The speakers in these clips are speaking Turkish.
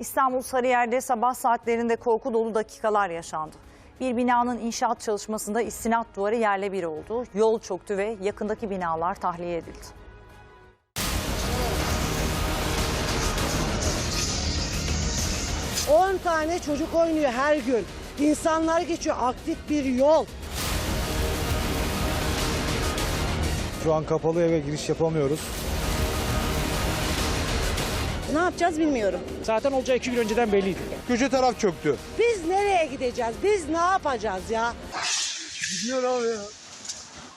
İstanbul Sarıyer'de sabah saatlerinde korku dolu dakikalar yaşandı. Bir binanın inşaat çalışmasında istinat duvarı yerle bir oldu. Yol çöktü ve yakındaki binalar tahliye edildi. 10 tane çocuk oynuyor her gün. İnsanlar geçiyor aktif bir yol. Şu an kapalı eve giriş yapamıyoruz. Ne yapacağız bilmiyorum. Zaten olacağı iki gün önceden belliydi. Köşe taraf çöktü. Biz nereye gideceğiz? Biz ne yapacağız ya?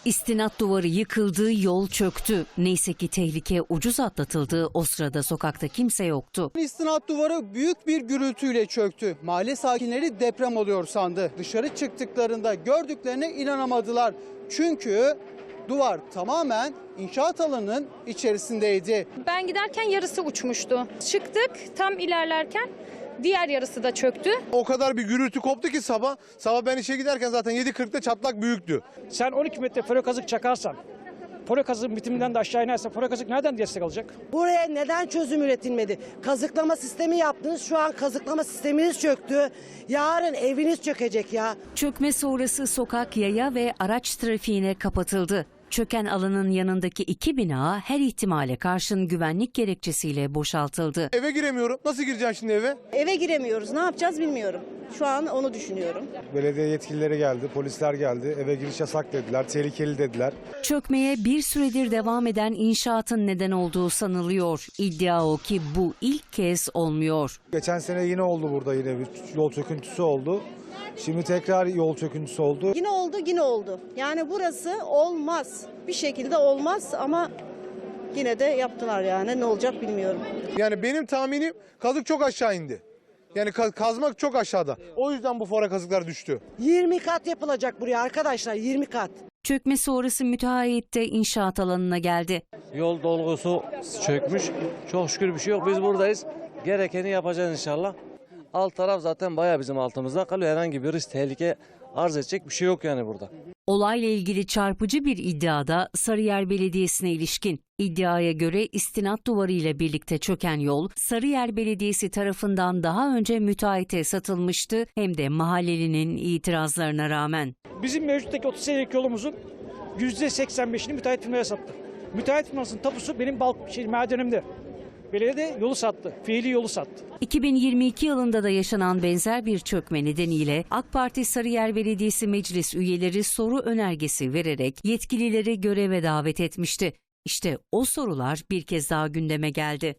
İstinat duvarı yıkıldı, yol çöktü. Neyse ki tehlike ucuz atlatıldı. O sırada sokakta kimse yoktu. İstinat duvarı büyük bir gürültüyle çöktü. Mahalle sakinleri deprem oluyor sandı. Dışarı çıktıklarında gördüklerine inanamadılar. Çünkü duvar tamamen inşaat alanının içerisindeydi. Ben giderken yarısı uçmuştu. Çıktık tam ilerlerken diğer yarısı da çöktü. O kadar bir gürültü koptu ki sabah. Sabah ben işe giderken zaten 7.40'da çatlak büyüktü. Sen 12 metre folyo çakarsan, folyo kazığın bitiminden de aşağı inersen folyo kazık nereden destek alacak? Buraya neden çözüm üretilmedi? Kazıklama sistemi yaptınız. Şu an kazıklama sisteminiz çöktü. Yarın eviniz çökecek ya. Çökme sonrası sokak, yaya ve araç trafiğine kapatıldı. Çöken alanın yanındaki iki bina her ihtimale karşın güvenlik gerekçesiyle boşaltıldı. Eve giremiyorum. Nasıl gireceğim şimdi eve? Eve giremiyoruz. Ne yapacağız bilmiyorum. Şu an onu düşünüyorum. Belediye yetkilileri geldi, polisler geldi. Eve giriş yasak dediler, tehlikeli dediler. Çökmeye bir süredir devam eden inşaatın neden olduğu sanılıyor. İddia o ki bu ilk kez olmuyor. Geçen sene yine oldu burada yine bir yol çöküntüsü oldu. Şimdi tekrar yol çöküntüsü oldu. Yine oldu yine oldu. Yani burası olmaz. Bir şekilde olmaz ama yine de yaptılar yani. Ne olacak bilmiyorum. Yani benim tahminim kazık çok aşağı indi. Yani ka- kazmak çok aşağıda. O yüzden bu fora kazıklar düştü. 20 kat yapılacak buraya arkadaşlar 20 kat. Çökme sonrası müteahhit de inşaat alanına geldi. Yol dolgusu çökmüş. Çok şükür bir şey yok. Biz buradayız. Gerekeni yapacağız inşallah. Alt taraf zaten bayağı bizim altımızda kalıyor. Herhangi bir risk, tehlike arz edecek bir şey yok yani burada. Olayla ilgili çarpıcı bir iddiada Sarıyer Belediyesi'ne ilişkin. İddiaya göre istinat duvarı ile birlikte çöken yol Sarıyer Belediyesi tarafından daha önce müteahhite satılmıştı hem de mahallelinin itirazlarına rağmen. Bizim mevcuttaki 30 senelik yolumuzun %85'ini müteahhit firmaya sattı. Müteahhit firmasının tapusu benim balk şey, madenimde. Belediye de yolu sattı. Fiili yolu sattı. 2022 yılında da yaşanan benzer bir çökme nedeniyle AK Parti Sarıyer Belediyesi Meclis üyeleri soru önergesi vererek yetkilileri göreve davet etmişti. İşte o sorular bir kez daha gündeme geldi.